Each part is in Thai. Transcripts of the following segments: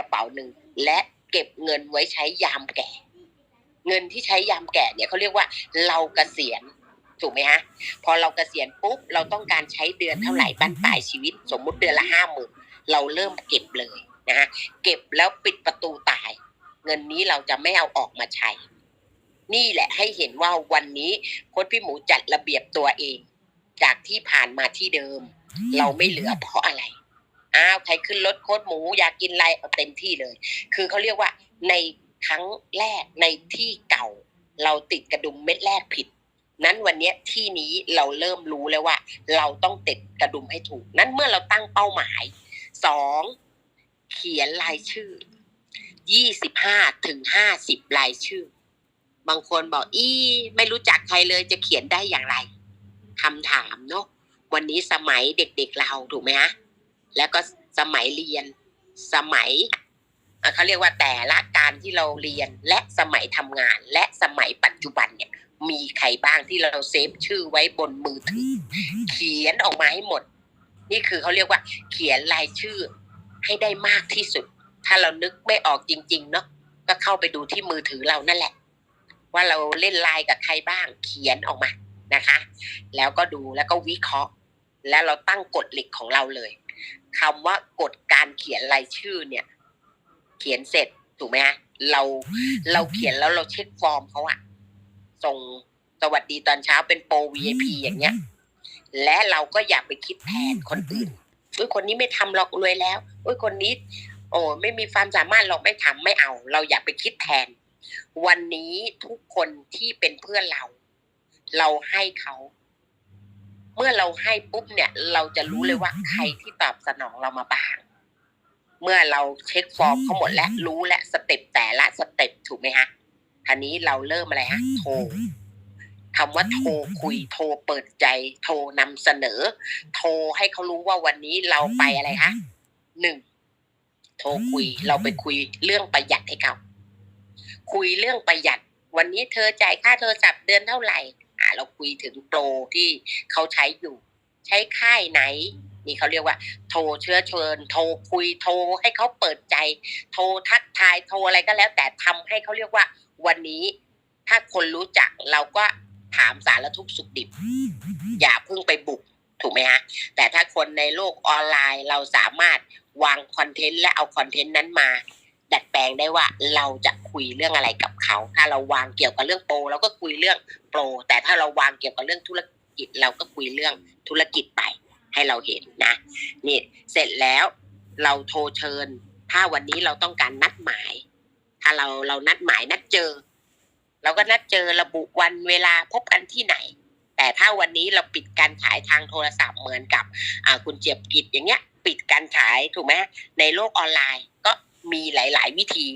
กระเป๋าหนึ่งและเก็บเงินไว้ใช้ยามแก่ เงินที่ใช้ยามแก่เนี่ยเขาเรียกว่าเราเกษียณถูกไหมฮะพอเราเกษียณปุ๊บเราต้องการใช้เดือนเท่าไหร่บ้านปลายชีวิต สมมุติเดือนละห้าหมื่นเราเริ่มเก็บเลยนะฮะเก็บแล้วปิดประตูตาย เงินนี้เราจะไม่เอาออกมาใช้ นี่แหละให้เห็นว่าวันนี้โค้ชพี่หมูจัดระเบียบตัวเอง จากที่ผ่านมาที่เดิม เราไม่เหลือเพราะอะไร อ้าวใครขึ้นรถโคดหมูอยากกินอะไรเอาเต็มที่เลย คือเขาเรียกว่าในครั้งแรกในที่เก่า เราติดกระดุมเม็ดแรกผิด นั้นวันนี้ที่นี้เราเริ่มรู้แล้วว่า เราต้องติดกระดุมให้ถูก นั้นเมื่อเราตั้งเป้าหมายสองเขียนรายชื่อยี่สิบห้าถึงห้าสิบรายชื่อ บางคนบอกอีไม่รู้จักใครเลยจะเขียนได้อย่างไรคำถามเนาะวันนี้สมัยเด็กๆเราถูกไหมฮะ แล้วก็สมัยเรียนสมัยเขาเรียกว่าแต่ละการที่เราเรียนและสมัยทำงาน และสมัยปัจจุบันเนี่ยมีใครบ้างที่เราเซฟชื่อไว้บนมือถือ เขียนออกมาให้หมด นี่คือเขาเรียกว่า เขียนรายชื่อให้ได้มากที่สุด ถ้าเรานึกไม่ออกจริง ๆ เนาะก็เข้าไปดูที่มือถือเรานั่นแหละ ว่าเราเล่นไลน์กับใครบ้าง เขียนออกมานะคะ แล้วก็ดูแล้วก็วิเคราะห์ แล้วเราตั้งกฎเหล็กของเราเลย คำว่ากฎการเขียนรายชื่อเนี่ย เขียนเสร็จถูกไหมฮะเราเราเขียนแล้วเราเช็คฟอร์มเขาอะส่งสวัสดีตอนเช้าเป็นโปร VIP อย่างเงี้ย และเราก็อย่าไปคิดแทนคนอื่นอุ้ยคนนี้ไม่ทำหรอกรวยแล้วอุ้ยคนนี้ โอ้ไม่มีความสามารถเราไม่ทำไม่เอา เราอย่าไปคิดแทน วันนี้ทุกคนที่เป็นเพื่อนเรา เราให้เขา มื่อเราให้ปุ๊บเนี่ย เราจะรู้เลยว่าใครที่ตอบสนองเรามาบ้าง เมื่อเราเช็คฟอร์มเขาหมดแล้วรู้และสเต็ปแต่ละสเต็ปถูกไหมฮะทีนี้เราเริ่มอะไรฮะโทรคำว่าโทรคุยโทรเปิดใจ โทรนำเสนอ โทรให้เขารู้ว่าวันนี้เราไปอะไรฮะหนึ่งโทรคุย เราไปคุยเรื่องประหยัดให้เขาคุยเรื่องประหยัด วันนี้เธอจ่ายค่าโทรศัพท์เดือนเท่าไหร่อ่า เราคุยถึงโปรที่เขาใช้อยู่ ใช้ค่ายไหน นี่เขาเรียกว่า โทรเชื้อเชิญ โทรคุยโทรให้เขาเปิดใจ โทรทักทายโทรอะไรก็แล้ว แต่ทำให้เขาเรียกว่า วันนี้ ถ้าคนรู้จักเราก็ถามสารทุกสุขดิบ อย่าเพิ่งไปบุกถูกไหมฮะแต่ถ้าคนในโลกออนไลน์เราสามารถวางคอนเทนต์และเอาคอนเทนต์นั้นมา ดัดแปลงได้ว่าเราจะคุยเรื่องอะไรกับเขา ถ้าเราวางเกี่ยวกับเรื่องโปรเราก็คุยเรื่องโปร แต่ถ้าเราวางเกี่ยวกับเรื่องธุรกิจเราก็คุยเรื่องธุรกิจไปให้เราเห็นนะนี่เสร็จแล้วเราโทรเชิญ ถ้าวันนี้เราต้องการนัดหมาย ถ้าเราเรานัดหมายนัดเจอ เราก็นัดเจอระบุวันเวลาพบกันที่ไหน แต่ถ้าวันนี้เราปิดการขายทางโทรศัพท์เหมือนกับคุณเจียบกิจอย่างเงี้ย ปิดการขายถูกไหมในโลกออนไลน์ก็ มีหลาย ๆ วิธี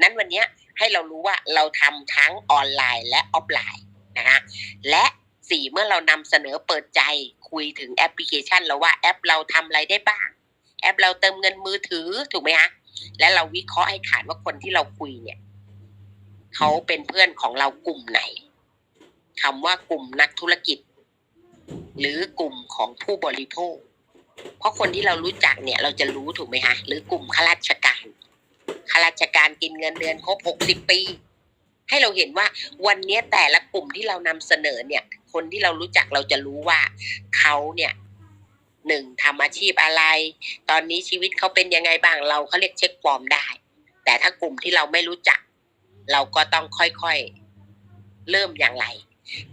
นั้นวันนี้ให้เรารู้ว่าเราทำทั้งออนไลน์และออฟไลน์นะฮะและสี่เมื่อเรานำเสนอเปิดใจคุยถึงแอปพลิเคชันเราว่าแอปเราทำอะไรได้บ้าง แอปเราเติมเงินมือถือถูกไหมฮะและเราวิเคราะห์ให้ขาดว่าคนที่เราคุยเนี่ยเขาเป็นเพื่อนของเรากลุ่มไหนคำว่ากลุ่มนักธุรกิจ หรือกลุ่มของผู้บริโภค เพราะคนที่เรารู้จักเนี่ย เราจะรู้ถูกไหมฮะหรือกลุ่มข้าราชการ ข้าราชการกินเงินเดือนครบหกสิบปี ให้เราเห็นว่าวันนี้แต่ละกลุ่มที่เรานำเสนอเนี่ย คนที่เรารู้จักเราจะรู้ว่าเขาเนี่ยหนึ่งทำอาชีพอะไร ตอนนี้ชีวิตเขาเป็นยังไงบ้างเราเขาเรียกเช็คฟอร์มได้ แต่ถ้ากลุ่มที่เราไม่รู้จัก เราก็ต้องค่อยๆเริ่มอย่างไร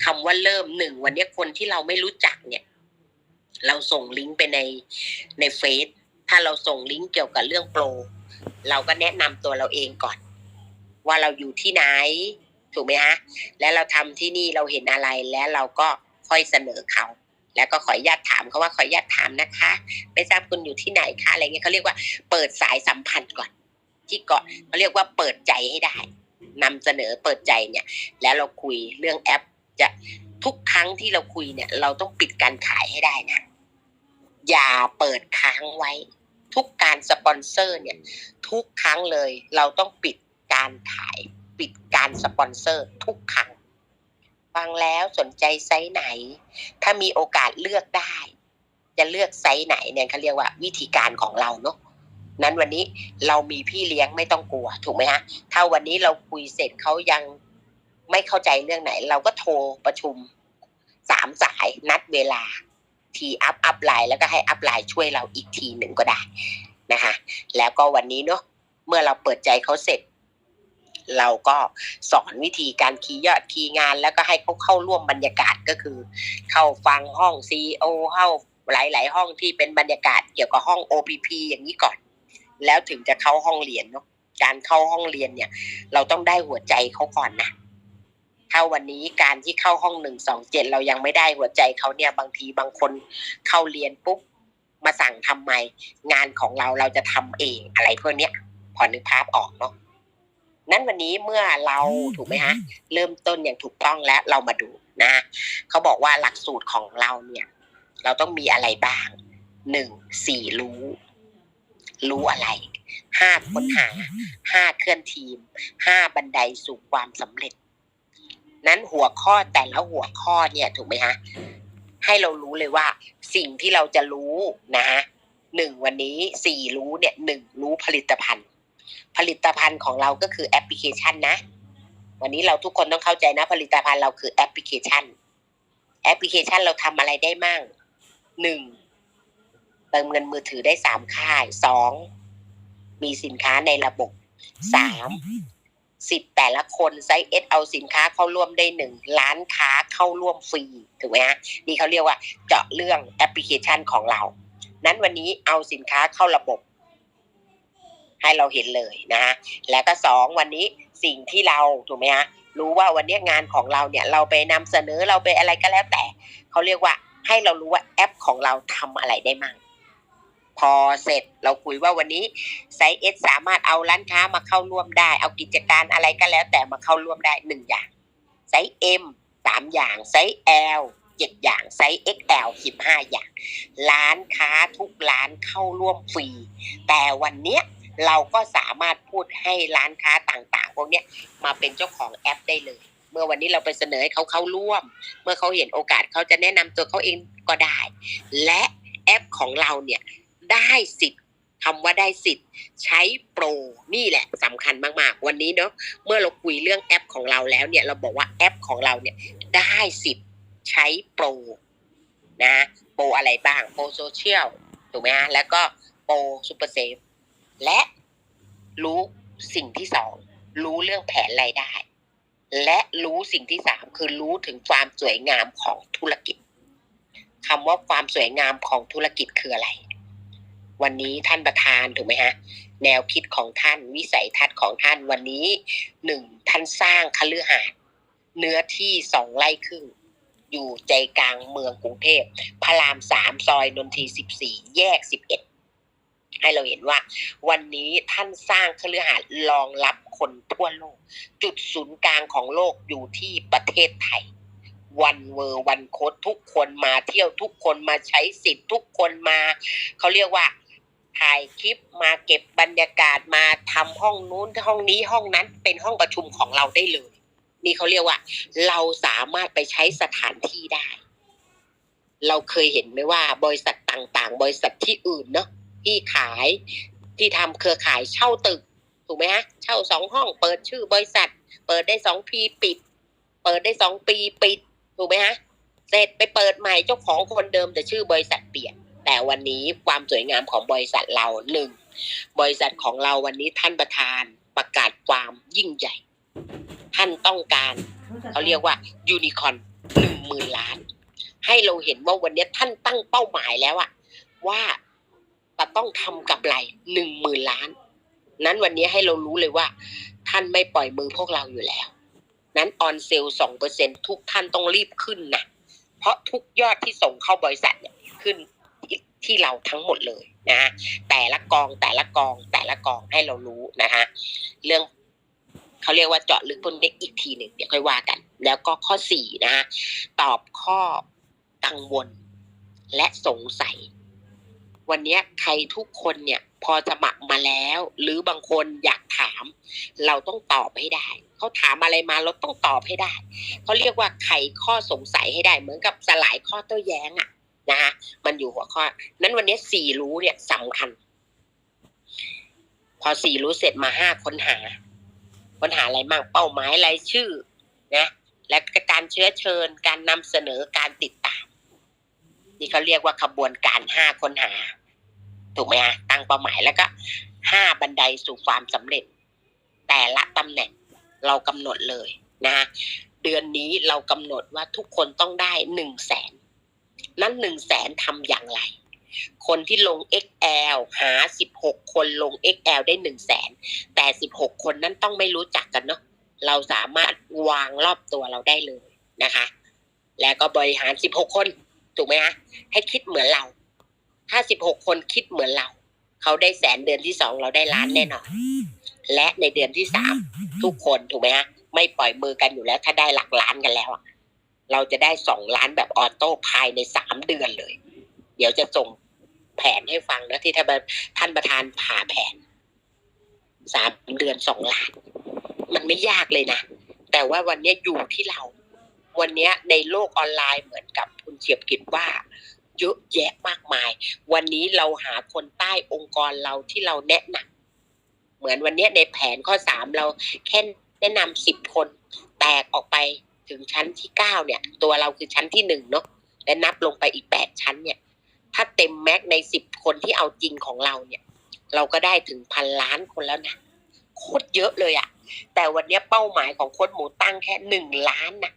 คำว่าเริ่มหนึ่งวันนี้คนที่เราไม่รู้จักเนี่ย เราส่งลิงก์ไปในในเฟซถ้าเราส่งลิงก์เกี่ยวกับเรื่องโปร เราก็แนะนำตัวเราเองก่อน ว่าเราอยู่ที่ไหน ถูกไหมฮะแล้วเราทำที่นี่เราเห็นอะไรแล้วเราก็ค่อยเสนอเขา แล้วก็ขออนุญาตถามเขาว่าขออนุญาตถามนะคะ ไม่ทราบคุณอยู่ที่ไหนคะอะไรเงี้ยเขาเรียกว่าเปิดสายสัมพันธ์ก่อน ที่ก่อนเขาเรียกว่าเปิดใจให้ได้นำเสนอเปิดใจเนี่ย แล้วเราคุยเรื่องแอป จะทุกครั้งที่เราคุยเนี่ย เราต้องปิดการขายให้ได้นะอย่าเปิดค้างไว้ ทุกการสปอนเซอร์เนี่ยทุกครั้งเลยเราต้องปิดการขายปิดการสปอนเซอร์ทุกครั้งฟังแล้วสนใจไซส์ไหน ถ้ามีโอกาสเลือกได้ จะเลือกไซส์ไหนเนี่ยเขาเรียกว่าวิธีการของเราเนาะนั้นวันนี้เรามีพี่เลี้ยงไม่ต้องกลัวถูกไหมฮะถ้าวันนี้เราคุยเสร็จเขายังไม่เข้าใจเรื่องไหน เราก็โทรประชุมสามสายนัดเวลา ทีอัพอัพไลน์แล้วก็ให้อัพไลน์ช่วยเราอีกทีหนึ่งก็ได้นะคะแล้วก็วันนี้เนาะเมื่อเราเปิดใจเขาเสร็จ เราก็สอนวิธีการคีย์ยอดคีย์งาน แล้วก็ให้เขาเข้าร่วมบรรยากาศก็คือ เข้าฟังห้องซีโอเข้าหลาย ๆ ห้องที่เป็นบรรยากาศเกี่ยวกับห้อง OPP อย่างนี้ก่อน แล้วถึงจะเข้าห้องเรียนเนาะการเข้าห้องเรียนเนี่ย เราต้องได้หัวใจเขาก่อนนะ ถ้าวันนี้การที่เข้าห้องหนึ่งสองเจ็ดเรายังไม่ได้หัวใจเขาเนี่ยบางทีบางคนเข้าเรียนปุ๊บมาสั่งทำไม งานของเราเราจะทำเองอะไรพวกเนี้ยพอนึกภาพออกเนาะนั้นวันนี้เมื่อเราถูกไหมฮะ เริ่มต้นอย่างถูกต้องแล้วเรามาดูนะเขาบอกว่าหลักสูตรของเราเนี่ย เราต้องมีอะไรบ้างหนึ่งสี่รู้ รู้อะไรห้าค้นหาห้าเคลื่อนทีมห้าบันไดสู่ความสำเร็จ นั้นหัวข้อแต่ละหัวข้อเนี่ยถูกไหมฮะให้เรารู้เลยว่า สิ่งที่เราจะรู้นะหนึ่งวันนี้สี่รู้เนี่ยหนึ่งรู้ผลิตภัณฑ์ ผลิตภัณฑ์ของเราก็คือแอปพลิเคชันนะ วันนี้เราทุกคนต้องเข้าใจนะ ผลิตภัณฑ์เราคือแอปพลิเคชัน แอปพลิเคชันเราทำอะไรได้มั่งหนึ่งเติมเงินมือถือได้สามค่ายสองมีสินค้าในระบบสาม สิทธิ์แต่ละคนไซส์เอสเอาสินค้าเข้าร่วมได้หนึ่งร้านค้าเข้าร่วมฟรีถูกไหมฮะนี่เขาเรียกว่าเจาะเรื่องแอปพลิเคชันของเรา นั้นวันนี้เอาสินค้าเข้าระบบ ให้เราเห็นเลยนะฮะแล้วก็สองวันนี้สิ่งที่เราถูกไหมฮะรู้ว่าวันนี้งานของเราเนี่ย เราไปนำเสนอเราไปอะไรก็แล้วแต่เขาเรียกว่าให้เรารู้ว่าแอปของเราทำอะไรได้มั่ง พอเสร็จเราคุยว่าวันนี้ไซส์เอสสามารถเอาร้านค้ามาเข้าร่วมได้ เอากิจการอะไรก็แล้ว แต่มาเข้าร่วมได้หนึ่งอย่างไซส์เอ็มสามอย่างไซส์แอลเจ็ดอย่างไซส์ XL สิบห้าอย่าง ร้านค้าทุกร้านเข้าร่วมฟรี แต่วันเนี้ยเราก็สามารถพูดให้ร้านค้าต่างๆ พวกเนี้ยมาเป็นเจ้าของแอปได้เลย เมื่อวันนี้เราไปเสนอให้เขาเข้าร่วม เมื่อเขาเห็นโอกาสเขาจะแนะนำตัวเขาเองก็ได้ และแอปของเราเนี่ย ได้สิทธิ์คำว่าได้สิทธิ์ ใช้โปรนี่แหละสำคัญมากๆ วันนี้เนาะเมื่อเราคุยเรื่องแอปของเราแล้วเนี่ยเราบอกว่าแอปของเราเนี่ยได้สิทธิ์ใช้โปรนะโปรอะไรบ้างโปรโซเชียลถูกไหมฮะแล้วก็โปรซูเปอร์เซฟและรู้สิ่งที่สองรู้เรื่องแผนรายได้ และรู้สิ่งที่สามคือรู้ถึงความสวยงามของธุรกิจคำว่าความสวยงามของธุรกิจคืออะไร วันนี้ท่านประธานถูกไหมฮะแนวคิดของท่านวิสัยทัศน์ของท่านวันนี้หนึ่งท่านสร้างคฤหาสน์เนื้อที่สองไร่ครึ่ง อยู่ใจกลางเมืองกรุงเทพพระรามสามซอยนนทีสิบสี่แยกสิบเอ็ดให้เราเห็นว่า วันนี้ท่านสร้างคฤหาสน์รองรับคนทั่วโลก จุดศูนย์กลางของโลกอยู่ที่ประเทศไทยวันเวอร์วันโคดทุกคนมาเที่ยวทุกคนมาใช้สิทธิ์ทุกคนมา เขาเรียกว่า ถ่ายคลิปมาเก็บบรรยากาศมาทำห้องนู้นห้องนี้ห้องนั้นเป็นห้องประชุมของเราได้เลย นี่เขาเรียกว่า เราสามารถไปใช้สถานที่ได้ เราเคยเห็นไหมว่า บริษัทต่างๆ บริษัทที่อื่นเนาะที่ขายที่ทำเครือข่ายเช่าตึกถูกไหมฮะเช่าสองห้อง เปิดชื่อบริษัท เปิดได้สองปีปิด เปิดได้สองปีปิด ถูกไหมฮะเสร็จไปเปิดใหม่เจ้าของคนเดิมแต่ชื่อบริษัทเปลี่ยน แต่วันนี้ความสวยงามของบริษัทเราหนึ่งบริษัทของเราวันนี้ท่านประธานประกาศความยิ่งใหญ่ ท่านต้องการเขาเรียกว่ายูนิคอนหนึ่งหมื่นล้าน ให้เราเห็นว่าวันนี้ท่านตั้งเป้าหมายแล้วอะว่าจะต้องทำกับไรหนึ่งหมื่นล้าน นั้นวันนี้ให้เรารู้เลยว่า ท่านไม่ปล่อยมือพวกเราอยู่แล้ว นั้นออนเซลสองเปอร์เซ็นทุกท่านต้องรีบขึ้นนะเพราะทุกยอดที่ส่งเข้าบริษัทเนี่ยขึ้น ที่เราทั้งหมดเลยนะฮะแต่ละกองแต่ละกองแต่ละกองให้เรารู้นะฮะเรื่องเขาเรียกว่าเจาะลึกพวกนี้อีกทีหนึ่งเดี๋ยวค่อยว่ากัน แล้วก็ข้อสี่นะฮะตอบข้อกังวลและสงสัย วันนี้ใครทุกคนเนี่ยพอสมัครมาแล้ว หรือบางคนอยากถาม เราต้องตอบให้ได้เขาถามอะไรมาเราต้องตอบให้ได้เขาเรียกว่าไขข้อสงสัยให้ได้ เหมือนกับสลายข้อโต้แย้งอะ นะฮะมันอยู่หัวข้อ นั้นวันนี้สี่รู้เนี่ยสำคัญ พอสี่รู้เสร็จมาห้าค้นหา ค้นหาอะไรบ้างเป้าหมายรายชื่อนะและการเชื้อเชิญ การนำเสนอการติดตาม นี่เขาเรียกว่าขบวนการห้าค้นหา ถูกไหมฮะตั้งเป้าหมายแล้วก็ห้าบันไดสู่ความสำเร็จ แต่ละตำแหน่งเรากำหนดเลยนะฮะเดือนนี้เรากำหนดว่าทุกคนต้องได้หนึ่งแสน นั้นหนึ่งแสนทำอย่างไร คนที่ลง XL หา 16 คนลง XL ได้1 0 0 0 0แสนแต่ 16 คนนั้นต้องไม่รู้จักกันเนาะเราสามารถวางรอบตัวเราได้เลยนะคะ แล้วก็บริหาร 16 คนถูกไหมฮะให้คิดเหมือนเรา ถ้า 16 คนคิดเหมือนเรา เขาได้แสนเดือนที่สองเราได้ล้านแน่นอนและในเดือนที่สามทุกคนถูกไหมฮะไม่ปล่อยมือกันอยู่แล้วถ้าได้หลักล้านกันแล้วอะ เราจะได้สองล้านแบบออโต้ภายในสามเดือนเลย เดี๋ยวจะส่งแผนให้ฟังนะที่ท่านประท่านประธานผ่าแผนสามเดือนสองล้าน มันไม่ยากเลยนะ แต่ว่าวันนี้อยู่ที่เรา วันนี้ในโลกออนไลน์เหมือนกับคุณเฉียบกิจว่าเยอะแยะมากมาย วันนี้เราหาคนใต้องค์กรเราที่เราแนะนำเหมือนวันนี้ในแผนข้อสามเราแค่แนะนำสิบคนแตกออกไป ถึงชั้นที่เก้าเนี่ย ตัวเราคือชั้นที่หนึ่งเนาะและนับลงไปอีกแปดชั้นเนี่ย ถ้าเต็มแม็กในสิบคนที่เอาจริงของเราเนี่ย เราก็ได้ถึงพันล้านคนแล้วนะโคตรเยอะเลยอะแต่วันนี้เป้าหมายของโค้ดหมูตั้งแค่หนึ่งล้านนะ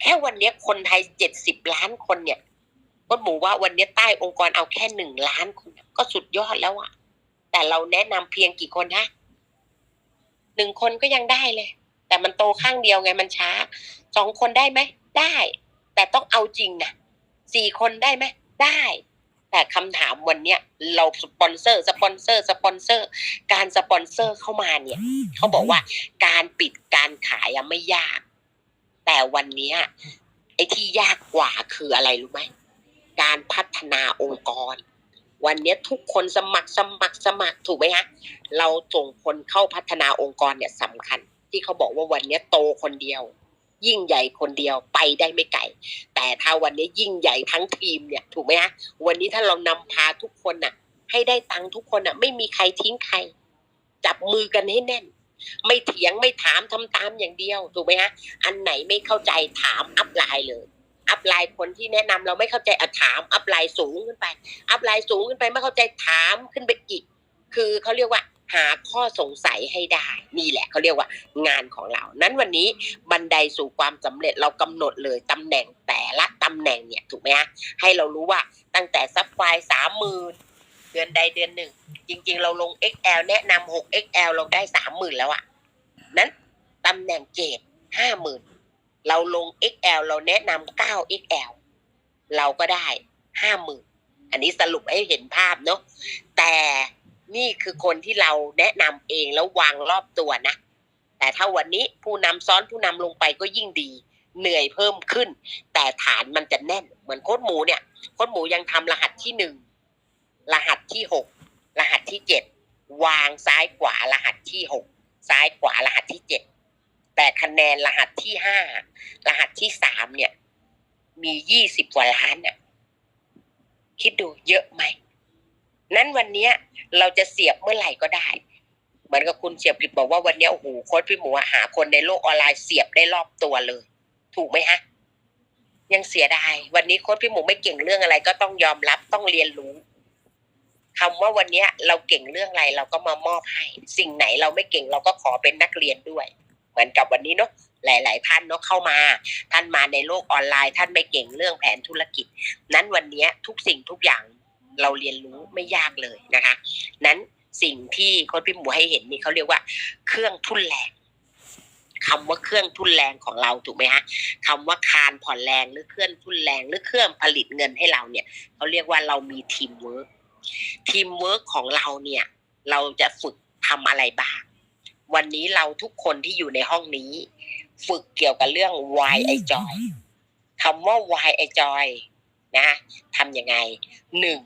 แค่วันนี้คนไทยเจ็ดสิบล้านคนเนี่ยโค้ดหมูว่าวันนี้ใต้องค์กรเอาแค่หนึ่งล้านคนก็สุดยอดแล้วอะแต่เราแนะนำเพียงกี่คนฮะหนึ่งคนก็ยังได้เลย แต่มันโตข้างเดียวไงมันช้าสองคนได้ไหมได้ แต่ต้องเอาจริงนะสี่คนได้ไหมได้ แต่คำถามวันเนี้ยเราสปอนเซอร์สปอนเซอร์สปอนเซอร์ การสปอนเซอร์เข้ามาเนี่ยเขาบอกว่าการปิดการขายอะไม่ยาก แต่วันเนี้ยไอ้ที่ยากกว่าคืออะไรรู้ไหมการพัฒนาองค์กร วันนี้ทุกคนสมัครสมัครสมัครถูกไหมฮะเราส่งคนเข้าพัฒนาองค์กรเนี่ยสำคัญ ที่เขาบอกว่าวันนี้โตคนเดียว ยิ่งใหญ่คนเดียวไปได้ไม่ไกลแต่ถ้าวันนี้ยิ่งใหญ่ทั้งทีมเนี่ยถูกไหมฮะวันนี้ถ้าเรานำพาทุกคนน่ะ ให้ได้ตังค์ทุกคนน่ะ ไม่มีใครทิ้งใคร จับมือกันให้แน่น ไม่เถียงไม่ถามทำตามอย่างเดียวถูกไหมฮะอันไหนไม่เข้าใจถามอัพไลน์เลยอัพไลน์คนที่แนะนำเราไม่เข้าใจอะถามอัพไลน์สูงขึ้นไป อัพไลน์สูงขึ้นไปไม่เข้าใจถามขึ้นไปอีก คือเขาเรียกว่า หาข้อสงสัยให้ได้ นี่แหละเขาเรียกว่างานของเรา นั้นวันนี้บันไดสู่ความสำเร็จเรากำหนดเลยตำแหน่งแต่ละตำแหน่งเนี่ยถูกไหมฮะให้เรารู้ว่าตั้งแต่ซับไฟสามหมื่นเดือนใดเดือนหนึ่ง จริง ๆ เราลง XL แนะนำหก XL เราได้สามหมื่นแล้วอะนั้นตำแหน่งเกรดห้าหมื่นเราลง XL เราแนะนำเก้า XL เราก็ได้ห้าหมื่นอันนี้สรุปให้เห็นภาพเนาะแต่ นี่คือคนที่เราแนะนำเองแล้ววางรอบตัวนะ แต่ถ้าวันนี้ผู้นำซ้อนผู้นำลงไปก็ยิ่งดี เหนื่อยเพิ่มขึ้น แต่ฐานมันจะแน่น เหมือนโค้ดหมูเนี่ย โค้ดหมูยังทำรหัสที่หนึ่งรหัสที่หกรหัสที่เจ็ดวางซ้ายขวารหัสที่หกซ้ายขวารหัสที่เจ็ดแต่คะแนนรหัสที่ห้ารหัสที่สามเนี่ย มียี่สิบกว่าล้านน่ะ คิดดูเยอะไหม นั้นวันเนี้ยเราจะเสียบเมื่อไหร่ก็ได้ เหมือนกับคุณเสียบริบบอกว่าวันนี้โอ้โหโค้ชพี่หมูหาคนในโลกออนไลน์เสียบได้รอบตัวเลย ถูกไหมฮะ ยังเสียดายวันนี้โค้ชพี่หมูไม่เก่งเรื่องอะไร ก็ต้องยอมรับต้องเรียนรู้คำว่าวันนี้เราเก่งเรื่องอะไรเราก็มามอบให้ สิ่งไหนเราไม่เก่งเราก็ขอเป็นนักเรียนด้วย เหมือนกับวันนี้เนาะหลาย ๆ ท่านเนาะเข้ามา ท่านมาในโลกออนไลน์ ท่านไม่เก่งเรื่องแผนธุรกิจ นั้นวันนี้ทุกสิ่งทุกอย่าง เราเรียนรู้ไม่ยากเลยนะคะ นั้นสิ่งที่โค้ชพี่หมูให้เห็นนี่เขาเรียกว่า เครื่องทุ่นแรงคำว่าเครื่องทุนแรงของเราถูกไหมฮะคำว่าคานผ่อนแรงหรือเครื่องทุนแรงหรือเครื่องผลิตเงินให้เราเนี่ยเขาเรียกว่าเรามีทีมเวิร์กทีมเวิร์กของเราเนี่ย เราจะฝึกทำอะไรบ้าง วันนี้เราทุกคนที่อยู่ในห้องนี้ ฝึกเกี่ยวกับเรื่อง why I joy คำว่า why I joy นะทำยังไงหนึ่ง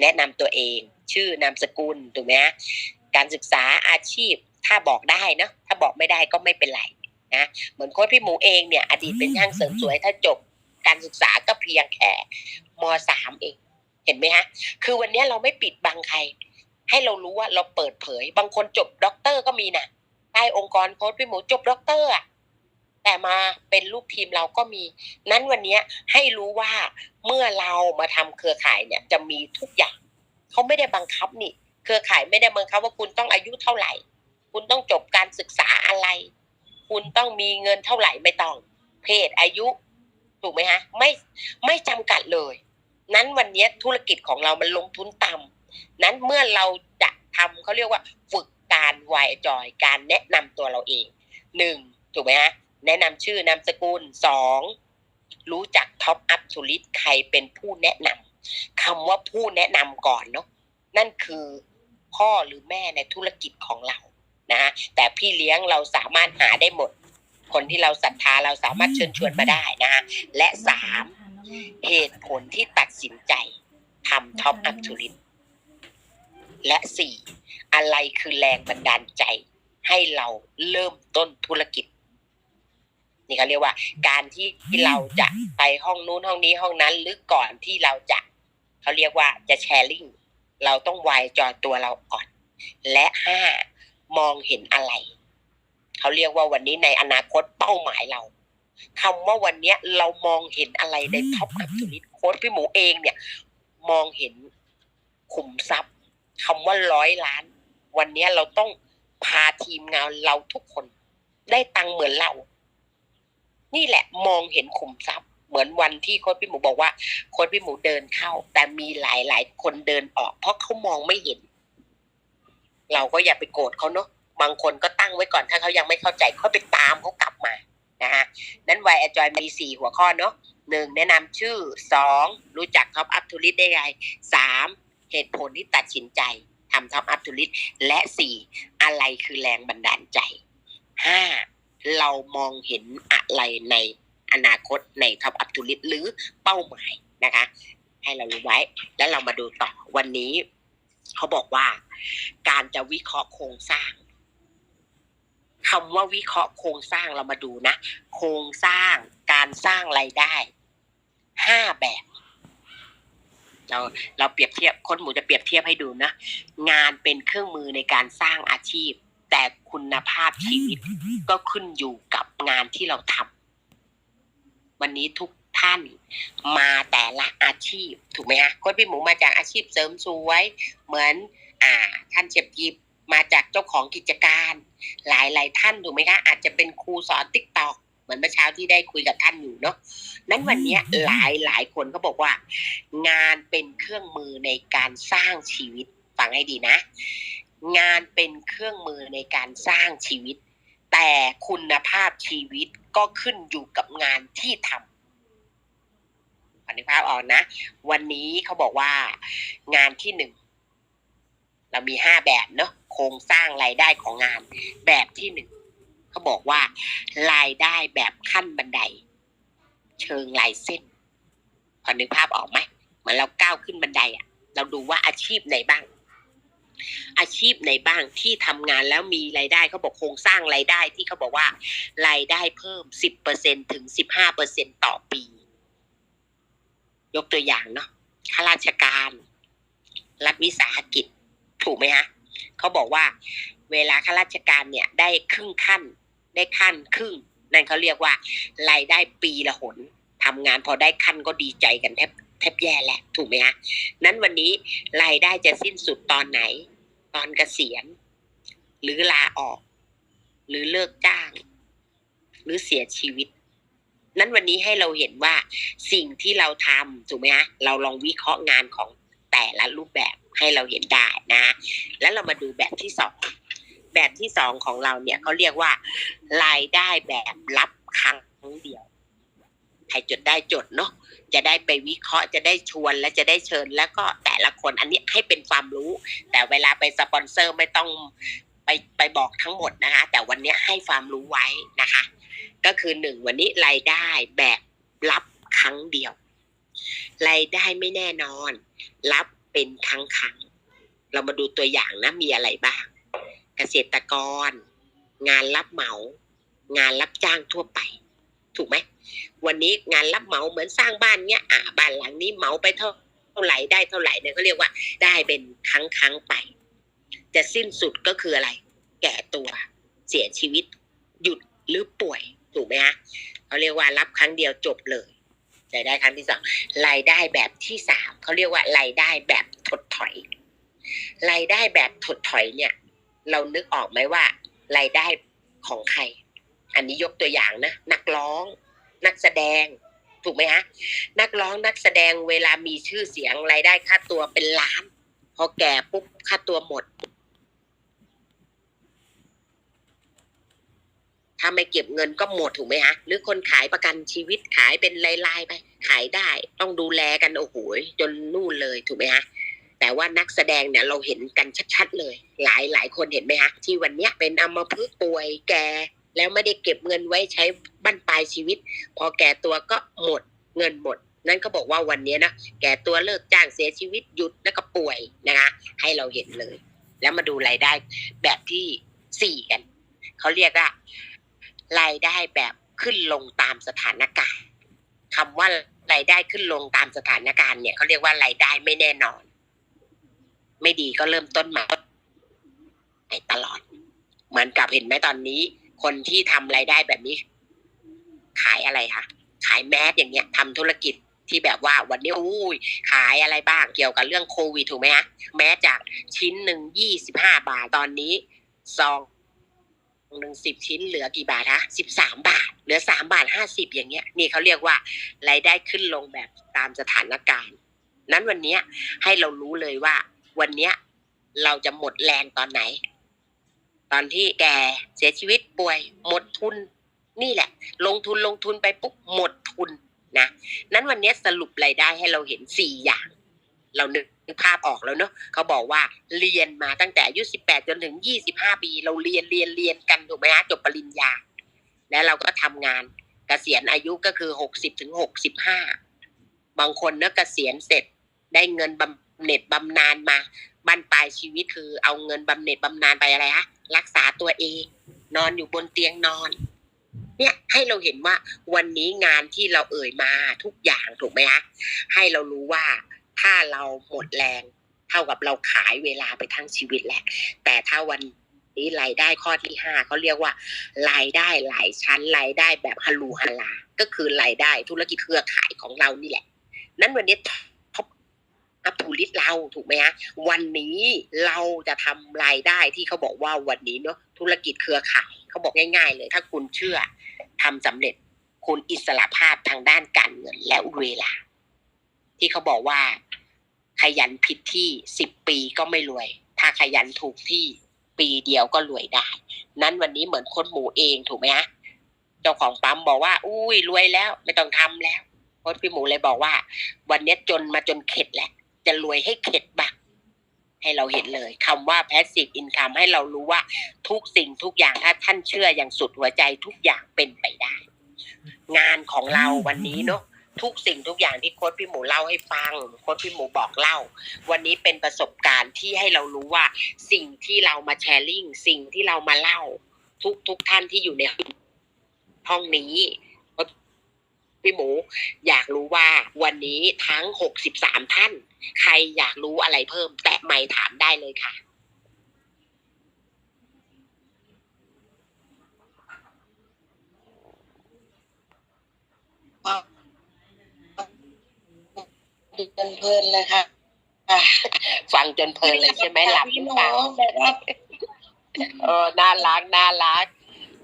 แนะนำตัวเอง ชื่อนามสกุลถูกไหมฮะการศึกษาอาชีพถ้าบอกได้เนอะถ้าบอกไม่ได้ก็ไม่เป็นไรนะเหมือนโค้ชพี่หมูเองเนี่ย อดีตเป็นช่างเสริมสวยถ้าจบการศึกษาก็เพียงแค่มสามเอง เห็นไหมฮะ คือวันนี้เราไม่ปิดบังใคร ให้เรารู้ว่าเราเปิดเผย บางคนจบด็อกเตอร์ก็มีนะใต้องค์กรโค้ชพี่หมูจบด็อกเตอร์อะ แต่มาเป็นลูกทีมเราก็มี นั้นวันนี้ให้รู้ว่าเมื่อเรามาทำเครือข่ายเนี่ยจะมีทุกอย่างเขาไม่ได้บังคับนี่ เครือข่ายไม่ได้บังคับว่าคุณต้องอายุเท่าไหร่ คุณต้องจบการศึกษาอะไร คุณต้องมีเงินเท่าไหร่ไม่ต้อง เพศอายุ ถูกไหมฮะ ไม่ไม่จำกัดเลย นั้นวันนี้ธุรกิจของเรามันลงทุนต่ำนั้นเมื่อเราจะทำเขาเรียกว่า ฝึกการวายจอยการแนะนำตัวเราเองหนึ่งถูกไหมฮะ แนะนำชื่อนามสกุลสองรู้จักท็อปอัพทูลิตใครเป็นผู้แนะนำคำว่าผู้แนะนำก่อนเนาะนั่นคือพ่อหรือแม่ในธุรกิจของเรานะแต่พี่เลี้ยงเราสามารถหาได้หมด คนที่เราศรัทธาเราสามารถเชิญชวนมาได้นะฮะและสามเหตุผลที่ตัดสินใจทำท็อปอัพทูลิตและสี่อะไรคือแรงบันดาลใจให้เราเริ่มต้นธุรกิจ นี่เขาเรียกว่า การที่เราจะไปห้องนู้นห้องนี้ห้องนั้นหรือก่อนที่เราจะเขาเรียกว่าจะแชร์ลิงเราต้องวายจอตัวเราก่อน และห้ามองเห็นอะไร เขาเรียกว่าวันนี้ในอนาคตเป้าหมายเราคำว่าวันเนี้ยเรามองเห็นอะไรในท็อปอัพทูลิตโค้ดพี่หมูเองเนี่ย มองเห็นขุมทรัพย์คำว่าร้อยล้าน วันเนี้ยเราต้องพาทีมงานเราทุกคน ได้ตังเหมือนเรา นี่แหละมองเห็นขุมทรัพย์เหมือนวันที่โค้ดพี่หมูบอกว่าโค้ดพี่หมูเดินเข้า แต่มีหลายหลายๆคนเดินออก เพราะเขามองไม่เห็น เราก็อย่าไปโกรธเขาเนาะบางคนก็ตั้งไว้ก่อนถ้าเขายังไม่เข้าใจเขาไปตามเขากลับมานะฮะนั้นวัยอจอยมีสี่หัวข้อเนาะหนึ่งแนะนำชื่อสองรู้จักท็อปอัพทูลิตได้ไงสามเหตุผลที่ตัดสินใจทำท็อปอัพทูลิตและสี่อะไรคือแรงบันดาลใจห้า เรามองเห็นอะไรในอนาคตในท็อปอัพทูลิตหรือเป้าหมายนะคะ ให้เรารู้ไว้ แล้วเรามาดูต่อวันนี้เขาบอกว่า การจะวิเคราะห์โครงสร้างคำว่าวิเคราะห์โครงสร้างเรามาดูนะ โครงสร้างการสร้างรายได้ห้าแบบ เราเราเปรียบเทียบคนหมูจะเปรียบเทียบให้ดูนะ งานเป็นเครื่องมือในการสร้างอาชีพ แต่คุณภาพชีวิตก็ขึ้นอยู่กับงานที่เราทำวันนี้ทุกท่านมาแต่ละอาชีพถูกไหมฮะคนพี่หมูมาจากอาชีพเสริมสวย เหมือน อ่า ท่านเฉียบยิบมาจากเจ้าของกิจการ หลายหลายๆท่านถูกไหมคะอาจจะเป็นครูสอนติ๊กตอกเหมือนเมื่อเช้าที่ได้คุยกับท่านอยู่เนาะนั้นวันเนี้ยหลายหลายคนก็บอกว่า งานเป็นเครื่องมือในการสร้างชีวิตฟังให้ดีนะ งานเป็นเครื่องมือในการสร้างชีวิต แต่คุณภาพชีวิตก็ขึ้นอยู่กับงานที่ทำอันนี้ภาพออกนะ วันนี้เขาบอกว่างานที่หนึ่งเรามีห้าแบบเนาะโครงสร้างรายได้ของงาน แบบที่หนึ่งเขาบอกว่ารายได้แบบขั้นบันได เชิงลายเส้นพอนึกภาพออกไหมเหมือนเราก้าวขึ้นบันไดอะเราดูว่าอาชีพไหนบ้าง อาชีพไหนบ้างที่ทำงานแล้วมีรายได้เขาบอกโครงสร้างรายได้ที่เขาบอกว่ารายได้เพิ่มสิบเปอร์เซ็นถึงสิบห้าเปอร์เซ็นต่อปี ยกตัวอย่างเนาะข้าราชการ รัฐวิสาหกิจ ถูกไหมฮะเขาบอกว่า เวลาข้าราชการเนี่ย ได้ครึ่งขั้น ได้ขั้นครึ่ง นั่นเขาเรียกว่ารายได้ปีละหนทำงานพอได้ขั้นก็ดีใจกันแทบแทบแย่แหละถูกไหมฮะนั้นวันนี้รายได้จะสิ้นสุดตอนไหน ตอนเกษียณ หรือลาออก หรือเลิกจ้าง หรือเสียชีวิต นั้นวันนี้ให้เราเห็นว่าสิ่งที่เราทำถูกไหมฮะเราลองวิเคราะห์งานของแต่ละรูปแบบให้เราเห็นได้นะ แล้วเรามาดูแบบที่สองแบบที่สองของเราเนี่ยเขาเรียกว่ารายได้แบบรับครั้งเดียว ใครจดได้จดเนาะจะได้ไปวิเคราะห์จะได้ชวนและจะได้เชิญ แล้วก็แต่ละคนอันนี้ให้เป็นความรู้ แต่เวลาไปสปอนเซอร์ไม่ต้องไปไปบอกทั้งหมดนะคะ แต่วันนี้ให้ความรู้ไว้นะคะ ก็คือหนึ่งวันนี้รายได้แบบรับครั้งเดียวรายได้ไม่แน่นอน รับเป็นครั้งครั้งเรามาดูตัวอย่างนะมีอะไรบ้าง เกษตรกร งานรับเหมา งานรับจ้างทั่วไป ถูกไหม วันนี้งานรับเหมาเหมือนสร้างบ้านเนี้ยอะบ้านหลังนี้เหมาไปเท่าเท่าไหร่ได้เท่าไหร่เนี่ยเขาเรียกว่าได้เป็นครั้งครั้งไป จะสิ้นสุดก็คืออะไร แก่ตัวเสียชีวิต หยุดหรือป่วยถูกไหมฮะเขาเรียกว่ารับครั้งเดียวจบเลยรายได้ครั้งที่สองรายได้แบบที่สามเขาเรียกว่ารายได้แบบถดถอยรายได้แบบถดถอยเนี่ย เรานึกออกไหมว่ารายได้ของใคร อันนี้ยกตัวอย่างนะนักร้อง นักแสดง ถูกไหมฮะนักร้องนักแสดงเวลามีชื่อเสียงรายได้ค่าตัวเป็นล้าน พอแก่ปุ๊บค่าตัวหมด ถ้าไม่เก็บเงินก็หมดถูกไหมฮะหรือคนขายประกันชีวิตขายเป็นรายๆไป ขายได้ ต้องดูแลกันโอ้โหจนนู่นเลยถูกไหมฮะแต่ว่านักแสดงเนี่ยเราเห็นกันชัดๆเลย หลายหลายคนเห็นไหมฮะที่วันเนี้ยเป็นอัมพฤกษ์ป่วยแก แล้วไม่ได้เก็บเงินไว้ใช้บั้นปลายชีวิต พอแก่ตัวก็หมดเงินหมด นั่นก็บอกว่าวันนี้นะแก่ตัวเลิกจ้างเสียชีวิตหยุดแล้วก็ป่วยนะคะ ให้เราเห็นเลย แล้วมาดูรายได้แบบที่สี่กันเขาเรียกว่ารายได้แบบขึ้นลงตามสถานการณ์คำว่ารายได้ขึ้นลงตามสถานการณ์เนี่ยเขาเรียกว่ารายได้ไม่แน่นอน ไม่ดีก็เริ่มต้นใหมาตลอด เหมือนกับเห็นไหมตอนนี้ คนที่ทำรายได้แบบนี้ ขายอะไรคะขายแมสอย่างเงี้ยทำธุรกิจที่แบบว่าวันนี้อุ้ยขายอะไรบ้างเกี่ยวกับเรื่องโควิดถูกไหมฮะแม้จากชิ้นหนึ่งยี่สิบห้าบาทตอนนี้ซองหนึ่งสิบชิ้นเหลือกี่บาทฮะสิบสามบาท เหลือสามบาทห้าสิบอย่างเงี้ย นี่เขาเรียกว่ารายได้ขึ้นลงแบบตามสถานการณ์ นั้นวันเนี้ยให้เรารู้เลยว่า วันเนี้ยเราจะหมดแรงตอนไหน ตอนที่แกเสียชีวิตป่วย หมดทุนนี่แหละ ลงทุนลงทุนไปปุ๊บหมดทุนนะนั้นวันนี้สรุปรายได้ให้เราเห็นสี่อย่าง เรานึกภาพออกแล้วเนอะเขาบอกว่าเรียนมาตั้งแต่อายุสิบแปดจนถึงยี่สิบห้าปี เราเรียนเรียนเรียนกันถูกไหมฮะจบปริญญา แล้วเราก็ทำงานเกษียณอายุก็คือหกสิบถึงหกสิบห้าบางคนเนอะเกษียณเสร็จได้เงินบำเหน็จบำนาญมา บั้นปลายชีวิตคือเอาเงินบำเหน็จบำนาญไปอะไรฮะรักษาตัวเอง นอนอยู่บนเตียงนอน เนี่ยให้เราเห็นว่าวันนี้งานที่เราเอ่ยมาทุกอย่างถูกไหมฮะให้เรารู้ว่าถ้าเราหมดแรงเท่ากับเราขายเวลาไปทั้งชีวิตแหละ แต่ถ้าวันนี้รายได้ข้อที่ห้าเขาเรียกว่ารายได้หลายชั้นรายได้แบบฮาลูฮาลา ก็คือรายได้ธุรกิจเครือข่ายของเรานี่แหละ นั้นวันนี้ อัพทูลิสเราถูกไหมฮะวันนี้เราจะทำรายได้ที่เขาบอกว่าวันนี้เนาะธุรกิจเครือข่ายเขาบอกง่าย ๆ เลย ถ้าคุณเชื่อทำสำเร็จคุณอิสระภาพทางด้านการเงินและเวลา ที่เขาบอกว่า ขยันผิดที่สิบปีก็ไม่รวย ถ้าขยันถูกที่ปีเดียวก็รวยได้ นั้นวันนี้เหมือนคนหมูเองถูกไหมฮะเจ้าของปั๊มบอกว่า อุ้ยรวยแล้ว ไม่ต้องทำแล้วโค้ชพี่หมูเลยบอกว่า วันนี้จนมาจนเข็ดแหละ จะรวยให้เข็ดบ้างให้เราเห็นเลยคำว่า passive income ให้เรารู้ว่าทุกสิ่งทุกอย่างถ้าท่านเชื่ออย่างสุดหัวใจทุกอย่างเป็นไปได้ งานของเราวันนี้เนาะทุกสิ่งทุกอย่างที่โค้ชพี่หมูเล่าให้ฟังโค้ชพี่หมูบอกเล่า วันนี้เป็นประสบการณ์ที่ให้เรารู้ว่า สิ่งที่เรามาแชร์ลิงสิ่งที่เรามาเล่า ทุกทุกท่านที่อยู่ในห้องนี้พี่หมู อยากรู้ว่าวันนี้ทั้งหกสิบสามท่าน ใครอยากรู้อะไรเพิ่ม แตะไมค์ถามได้เลยค่ะจนเพลินเลยค่ะอะฟังจนเพลินเลยใช่ไหมหลับหพี่รือหเปมูล่าแบบว่าเออน่ารักน่ารัก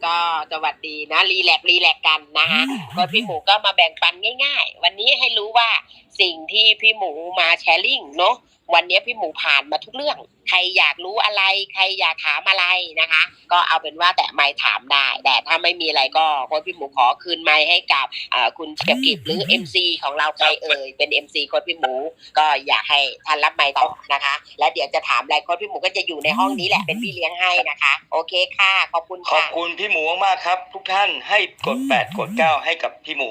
ก็สวัสดีนะ รีแลกซ์รีแลกซ์กันนะคะก็พี่หมูก็มาแบ่งปันง่าย ๆ วันนี้ให้รู้ว่า สิ่งที่พี่หมูมาแชร์ลิงเนาะวันนี้พี่หมูผ่านมาทุกเรื่อง ใครอยากรู้อะไร ใครอยากถามอะไรนะคะ ก็เอาเป็นว่าแต่ไม่ถามได้ แต่ถ้าไม่มีอะไรก็โค้ชพี่หมูขอคืนไมค์ให้กับเอ่อคุณเชียบกิจหรือ MC ของเราใครเอ่ยเป็น MC โค้ชพี่หมูก็อยากให้ท่านรับไมค์ต่อนะคะ และเดี๋ยวจะถามอะไรโค้ชพี่หมูก็จะอยู่ในห้องนี้แหละเป็นพี่เลี้ยงให้นะคะ โอเคค่ะขอบคุณขอบค่ะคุณพี่หมูมากๆครับ ทุกท่านให้กด 8 กด 9 ให้กับพี่หมู